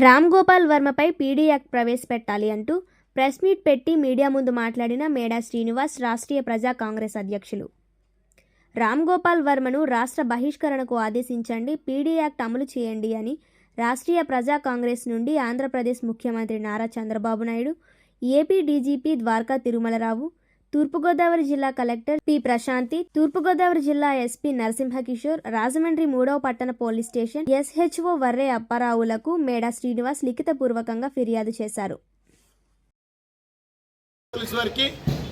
రామ్ గోపాల్ వర్మపై PD act ప్రవేశపెట్టాలి అంటూ ప్రెస్ మీట్ పెట్టి మీడియా ముందు మాట్లాడిన మేడా శ్రీనివాస్ రాష్ట్రీయ ప్రజా కాంగ్రెస్ అధ్యక్షులు. రామ్ గోపాల్ వర్మను రాష్ట్ర బహిష్కరణకు ఆదేశించండి పీడీ యాక్ట్ అమలు చేయండి అని రాష్ట్రీయ ప్రజా కాంగ్రెస్ నుండి ఆంధ్రప్రదేశ్ ముఖ్యమంత్రి నారా చంద్రబాబు నాయుడు ఏపీ డీజీపీ ద్వారకా తిరుమలరావు తూర్పుగోదావరి జిల్లా కలెక్టర్ పి. ప్రశాంతి తూర్పుగోదావరి జిల్లా ఎస్పీ నరసింహకిషోర్ రాజమండ్రి మూడవ పట్టణ పోలీస్ స్టేషన్ ఎస్హెచ్ఓ వర్రే అప్పారావులకు మేడా శ్రీనివాస్ లిఖితపూర్వకంగా ఫిర్యాదు చేశారు. వారికి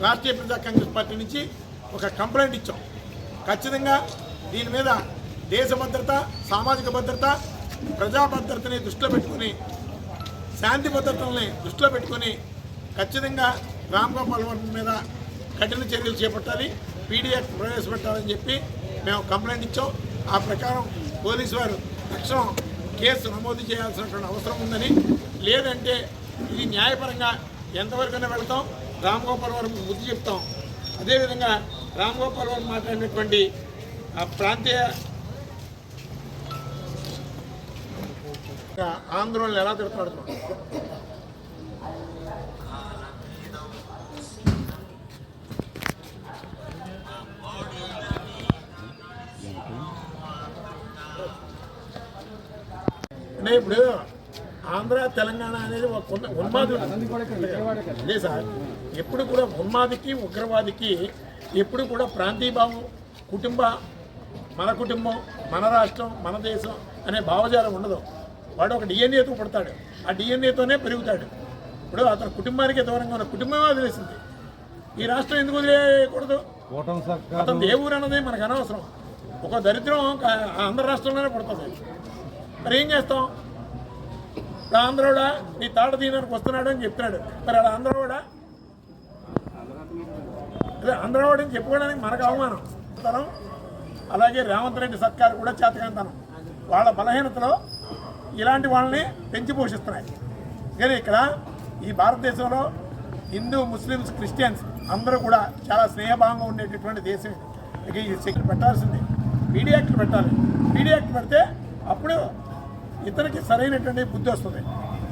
రాష్ట్రీయ ప్రజా కాంగ్రెస్ పార్టీ నుంచి ఒక కంప్లైంట్ ఇచ్చాం. ఖచ్చితంగా దీని మీద దేశ భద్రత సామాజిక భద్రత ప్రజా భద్రతని దృష్టిలో పెట్టుకుని శాంతి భద్రతల్ని దృష్టిలో పెట్టుకుని ఖచ్చితంగా రామ్ గోపాల్ వర్మ మీద కఠిన చర్యలు చేపట్టాలి. పీడీఎఫ్ ప్రవేశపెట్టాలని చెప్పి మేము కంప్లైంట్ ఇచ్చాం. ఆ ప్రకారం పోలీసు వారు తక్షణం కేసు నమోదు చేయాల్సినటువంటి అవసరం ఉందని. లేదంటే ఇది న్యాయపరంగా ఎంతవరకైనా వెళ్తాం. రామ్ గోపాల్ వర్మ బుద్ధి చెప్తాం. అదేవిధంగా రామ్ గోపాల్ వర్మ మాట్లాడినటువంటి ఆ ప్రాంతీయ ఆందోళనలు ఎలా తిడుతున్నాడు అంటే ఇప్పుడు ఆంధ్ర తెలంగాణ అనేది ఒక ఉన్మాదుడు అదే సార్ ఎప్పుడు కూడా ఉన్మాదికి ఉగ్రవాదికి ఎప్పుడు కూడా ప్రాంతీయ భావం కుటుంబ మన కుటుంబం మన రాష్ట్రం మన దేశం అనే భావజాలం ఉండదు. వాడు ఒక డిఎన్ఏతో పుడతాడు. ఆ డిఎన్ఏతోనే పెరుగుతాడు. ఇప్పుడు అతని కుటుంబానికి దూరంగా ఉన్న కుటుంబమే వదిలేసింది ఈ రాష్ట్రం ఎందుకు వదిలేయకూడదు? అతను ఏ ఊరు అన్నది మనకు అనవసరం. ఒక దరిద్రం ఆంధ్ర రాష్ట్రంలోనే పుడుతుంది. మరి ఏం చేస్తాం? ఇప్పుడు ఆంధ్రోడా నీ తాట తీయడానికి వస్తున్నాడు అని చెప్తున్నాడు. మరి అలా ఆంధ్రోడా? అదే ఆంధ్రవాడు అని చెప్పుకోవడానికి మనకు అవమానం. తరం అలాగే రేవంత్ రెడ్డి సర్కారు కూడా చేతకంతనం వాళ్ళ బలహీనతలో ఇలాంటి వాళ్ళని పెంచి పోషిస్తున్నాయి. కానీ ఇక్కడ ఈ భారతదేశంలో హిందూ ముస్లిమ్స్ క్రిస్టియన్స్ అందరూ కూడా చాలా స్నేహభావంగా ఉండేటటువంటి దేశం ఇది ఈ సెక్యూర్ పెట్టాల్సిందే. పీడీ యాక్ట్ పెట్టాలి. పీడీ యాక్ట్ పెడితే అప్పుడు ఇతనికి సరైనటువంటి బుద్ధి వస్తుంది.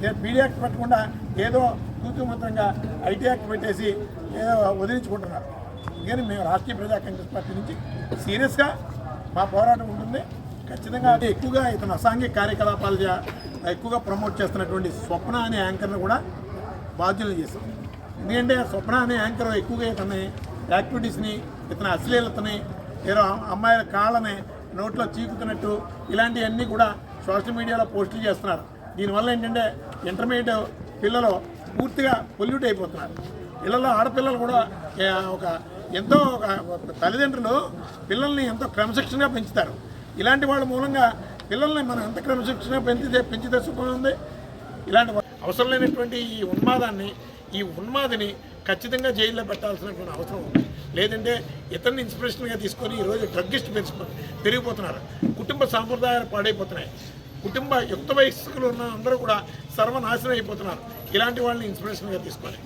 నేను పీడీ యాక్ట్ పెట్టకుండా ఏదో తూతుమంత్రంగా ఐటీ యాక్ట్ పెట్టేసి ఏదో వదిలించుకుంటున్నారు కానీ మేము రాష్ట్రీయ ప్రజా కాంగ్రెస్ పార్టీ నుంచి సీరియస్గా మా పోరాటం ఉంటుంది. ఖచ్చితంగా అంటే ఎక్కువగా ఇతను అసాంఘిక కార్యకలాపాలు ఎక్కువగా ప్రమోట్ చేస్తున్నటువంటి స్వప్న అనే యాంకర్ను కూడా బాధ్యులు చేశాం. ఎందుకంటే స్వప్న అనే యాంకర్ ఎక్కువగా ఇతని యాక్టివిటీస్ని ఇతని అశ్లీలతని ఏదో అమ్మాయిల కాళ్ళని నోట్లో చీకుతున్నట్టు ఇలాంటివన్నీ కూడా సోషల్ మీడియాలో పోస్టులు చేస్తున్నారు. దీనివల్ల ఏంటంటే ఇంటర్మీడియట్ పిల్లలు పూర్తిగా పొల్యూట్ అయిపోతున్నారు. పిల్లలు ఆడపిల్లలు కూడా ఒక ఎంతో ఒక తల్లిదండ్రులు పిల్లల్ని ఎంతో క్రమశిక్షణగా పెంచుతారు. ఇలాంటి వాళ్ళ మూలంగా పిల్లల్ని మనం ఎంత క్రమశిక్షణగా పెంచితే పెంచితే సుఖం ఉంది? ఇలాంటి అవసరం లేనటువంటి ఈ ఉన్మాదాన్ని ఈ ఉన్మాదిని ఖచ్చితంగా జైల్లో పెట్టాల్సినటువంటి అవసరం ఉంది. లేదంటే ఇతరుని ఇన్స్పిరేషన్గా తీసుకొని ఈరోజు డ్రగ్గిస్ట్ పెంచుకొని పెరిగిపోతున్నారు కుటుంబ సాంప్రదాయాలు పాడైపోతున్నాయి. కుటుంబ యుక్త వయస్కులు ఉన్న అందరూ కూడా సర్వనాశనం అయిపోతున్నారు. ఇలాంటి వాళ్ళని ఇన్స్పిరేషన్గా తీసుకోవాలి.